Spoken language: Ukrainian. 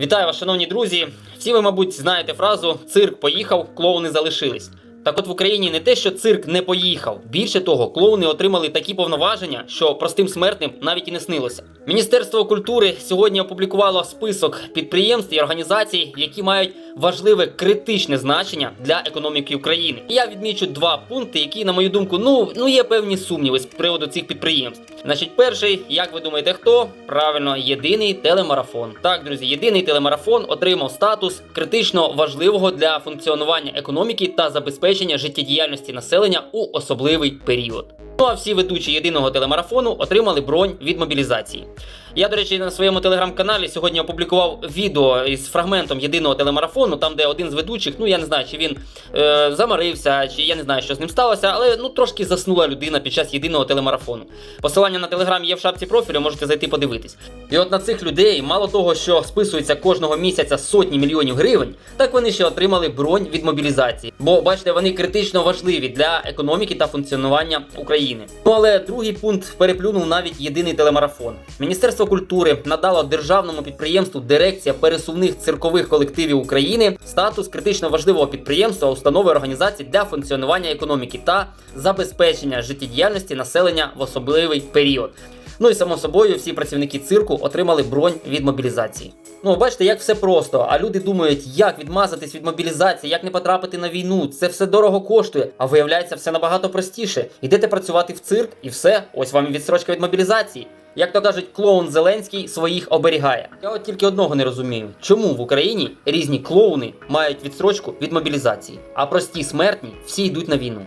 Вітаю вас, шановні друзі. Всі ви, мабуть, знаєте фразу цирк поїхав, клоуни залишились. Так от в Україні не те, що цирк не поїхав. Більше того, клоуни отримали такі повноваження, що простим смертним навіть і не снилося. Міністерство культури сьогодні опублікувало список підприємств і організацій, які мають важливе критичне значення для економіки України. І я відмічу два пункти, які, на мою думку, ну, ну є певні сумніви з приводу цих підприємств. Значить, перший, як ви думаєте, хто? Правильно, єдиний телемарафон. Так, друзі, єдиний телемарафон отримав статус критично важливого для функціонування економіки та забезпечення життєдіяльності населення у особливий період. Ну а всі ведучі єдиного телемарафону отримали бронь від мобілізації. Я, до речі, на своєму телеграм-каналі сьогодні опублікував відео із фрагментом єдиного телемарафону, там де один з ведучих, ну я не знаю, чи він е, замарився, чи я не знаю, що з ним сталося, але ну трошки заснула людина під час єдиного телемарафону. Посилання на телеграм є в шапці профілю, можете зайти подивитись. І от на цих людей, мало того, що списується кожного місяця сотні мільйонів гривень, так вони ще отримали бронь від мобілізації. Бо бачите, вони критично важливі для економіки та функціонування України. Ну але другий пункт переплюнув навіть єдиний телемарафон. Міністерство культури надало державному підприємству Дирекція пересувних циркових колективів України статус критично важливого підприємства, установи організації для функціонування економіки та забезпечення життєдіяльності населення в особливий період. Ну і само собою, всі працівники цирку отримали бронь від мобілізації. Ну, бачите, як все просто. А люди думають, як відмазатись від мобілізації, як не потрапити на війну. Це все дорого коштує. А виявляється, все набагато простіше. Йдете працювати в цирк, і все, ось вам і відстрочка від мобілізації. Як то кажуть, клоун Зеленський своїх оберігає. Я от тільки одного не розумію, чому в Україні різні клоуни мають відстрочку від мобілізації, а прості смертні всі йдуть на війну.